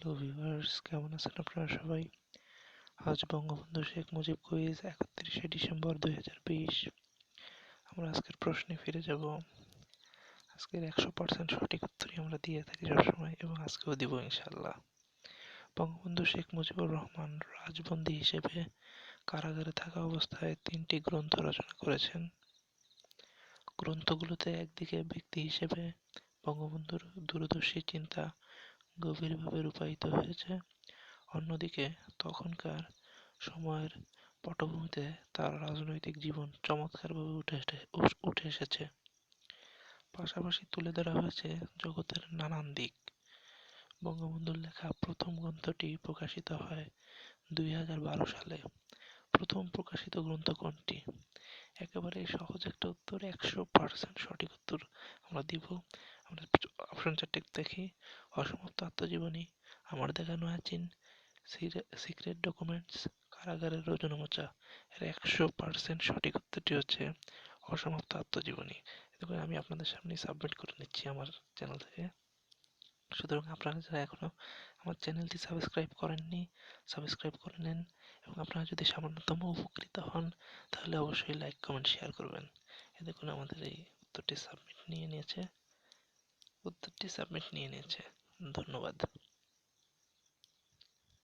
Hello viewers, কেমন আছেন আপনারা সবাই? আজ বঙ্গবন্ধু শেখ মুজিব কুইজ একত্রিশে ডিসেম্বর দুই হাজার বিশ। আমরা আজকের প্রশ্নে ফিরে যাব। আজকের একশো পার্সেন্ট সঠিক উত্তরই আমরা দিয়ে থাকি সবসময় এবং আজকেও দিব ইনশাল্লাহ বঙ্গবন্ধু শেখ মুজিবুর রহমান রাজবন্দী হিসেবে কারাগারে থাকা অবস্থায় তিনটি গ্রন্থ রচনা করেছেন। গ্রন্থগুলোতে একদিকে ব্যক্তি হিসেবে বঙ্গবন্ধুর দূরদর্শী চিন্তা গভীরভাবে রূপায়িত হয়েছে। অন্যদিকে তখনকার সময়ের পটভূমিতে তার রাজনৈতিক জীবন চমৎকারভাবে উঠে এসে, উঠে এসেছে। পাশাপাশি তুলে ধরা হয়েছে জগতের নানান দিক। বঙ্গবন্ধুর লেখা প্রথম গ্রন্থটি প্রকাশিত হয় দুই হাজার বারো সালে। প্রথম প্রকাশিত গ্রন্থ কোনটি? একেবারে সহজ একটা উত্তর, একশো পার্সেন্ট সঠিক উত্তর আমরা দিব। আমরা অপশন চারটে দেখি। অসমাপ্ত আত্মজীবনী, আমার দেখানো আচিন সিক্রেট ডকুমেন্টস কারাগারের রোজনমোচা, এর একশো পার্সেন্ট সঠিক উত্তরটি হচ্ছে অসমাপ্ত আত্মজীবনী। দেখুন আমি আপনাদের সামনে সাবমিট করে নিচ্ছি আমার চ্যানেল থেকে। সুতরাং আপনারা যারা এখনও আমার চ্যানেলটি সাবস্ক্রাইব করেননি সাবস্ক্রাইব করে নেন এবং আপনারা যদি সামান্যতম উপকৃত হন তাহলে অবশ্যই লাইক কমেন্ট শেয়ার করবেন। এ দেখুন আমাদের এই উত্তরটি সাবমিট নিয়ে নিয়েছে। উত্তরটি সাবমিট নিয়ে নিয়েছে। ধন্যবাদ।